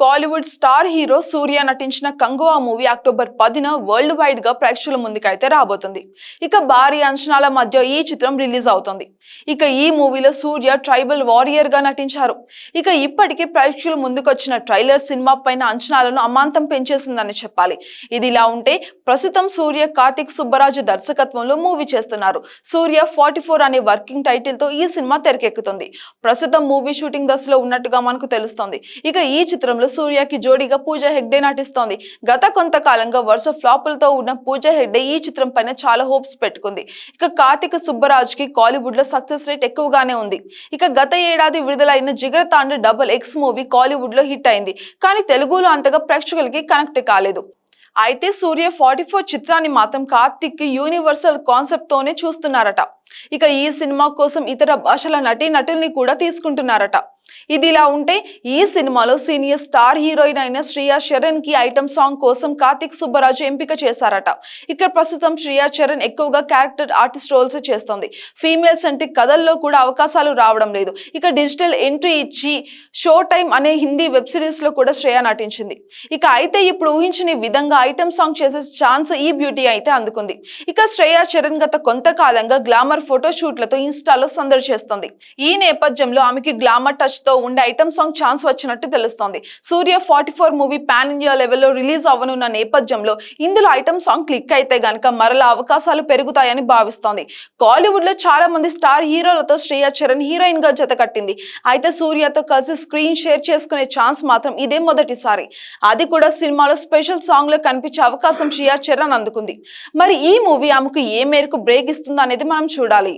Kollywood star hero Suriya నటించిన Kanguva movie October పదిన world వైడ్గా ప్రేక్షకుల ముందుకైతే రాబోతుంది. ఇక భారీ అంచనాల మధ్య ఈ చిత్రం రిలీజ్ అవుతుంది. ఇక ఈ మూవీలో సూర్య ట్రైబల్ వారియర్గా నటించారు. ఇక ఇప్పటికే ప్రేక్షకుల ముందుకొచ్చిన ట్రైలర్ సినిమా పైన అంచనాలను అమాంతం పెంచేసిందని చెప్పాలి. ఇది ఇలా ఉంటే ప్రస్తుతం సూర్య కార్తిక్ సుబ్బరాజు దర్శకత్వంలో మూవీ చేస్తున్నారు. సూర్య ఫార్టీ ఫోర్ అనే వర్కింగ్ టైటిల్తో ఈ సినిమా తెరకెక్కుతుంది. ప్రస్తుతం మూవీ షూటింగ్ దశలో ఉన్నట్టుగా మనకు తెలుస్తోంది. ఇక ఈ చిత్రంలో సూర్యకి జోడీగా పూజ హెగ్డే నటిస్తోంది. గత కొంతకాలంగా వరుస ఫ్లాపులతో ఉన్న పూజా హెగ్డే ఈ చిత్రం పైన చాలా హోప్స్ పెట్టుకుంది. ఇక కార్తిక సుబ్బరాజ్కి కాలీవుడ్లో సక్సెస్ రేట్ ఎక్కువగానే ఉంది. ఇక గత ఏడాది విడుదలైన Jigar Thanda double X movie కాలీవుడ్లో hit అయింది. కానీ తెలుగులో అంతగా ప్రేక్షకులకి కనెక్ట్ కాలేదు. అయితే సూర్య ఫార్టీ ఫోర్ చిత్రాన్ని మాత్రం కార్తిక్ యూనివర్సల్ కాన్సెప్ట్ తోనే చూస్తున్నారట. ఇక ఈ సినిమా కోసం ఇతర భాషల నటీ నటుల్ని కూడా తీసుకుంటున్నారట. ఇది ఇలా ఉంటే ఈ సినిమాలో సీనియర్ స్టార్ హీరోయిన్ అయిన శ్రియా చరణ్కి ఐటమ్ సాంగ్ కోసం కార్తిక్ సుబ్బరాజు ఎంపిక చేశారట. ఇక ప్రస్తుతం శ్రియా చరణ్ ఎక్కువగా క్యారెక్టర్ ఆర్టిస్ట్ రోల్స్ చేస్తుంది. ఫీమేల్ సెంట్రిక్ కథల్లో కూడా అవకాశాలు రావడం లేదు. ఇక డిజిటల్ ఎంట్రీ ఇచ్చి షో టైం అనే హిందీ వెబ్ సిరీస్లో కూడా శ్రేయా నటించింది. ఇక అయితే ఇప్పుడు ఊహించని విధంగా ఐటమ్ సాంగ్ చేసే ఛాన్స్ ఈ బ్యూటీ అయితే అందుకుంది. ఇక శ్రేయా చరణ్ గత కొంతకాలంగా గ్లామర్ ఫోటో షూట్లతో ఇన్స్టాలో సందడి చేస్తుంది. ఈ నేపథ్యంలో ఆమెకి గ్లామర్ టచ్తో ఉండే ఐటమ్ సాంగ్ ఛాన్స్ వచ్చినట్టు తెలుస్తోంది. Suriya forty four movie pan India లెవెల్లో రిలీజ్ అవ్వనున్న నేపథ్యంలో ఇందులో ఐటమ్ సాంగ్ క్లిక్ అయితే గనక మరలా అవకాశాలు పెరుగుతాయని భావిస్తోంది. కాలీవుడ్లో చాలా మంది స్టార్ హీరోలతో శ్రేయా చరణ్ హీరోయిన్గా జత కట్టింది. అయితే సూర్యతో కలిసి స్క్రీన్ షేర్ చేసుకునే ఛాన్స్ మాత్రం ఇదే మొదటిసారి. అది కూడా సినిమాలో స్పెషల్ సాంగ్లో కనిపించే అవకాశం శ్రియా చరణ్ అందుకుంది. మరి ఈ మూవీ ఆమెకు ఏ మేరకు బ్రేక్ ఇస్తుందో అనేది మనం చూడాలి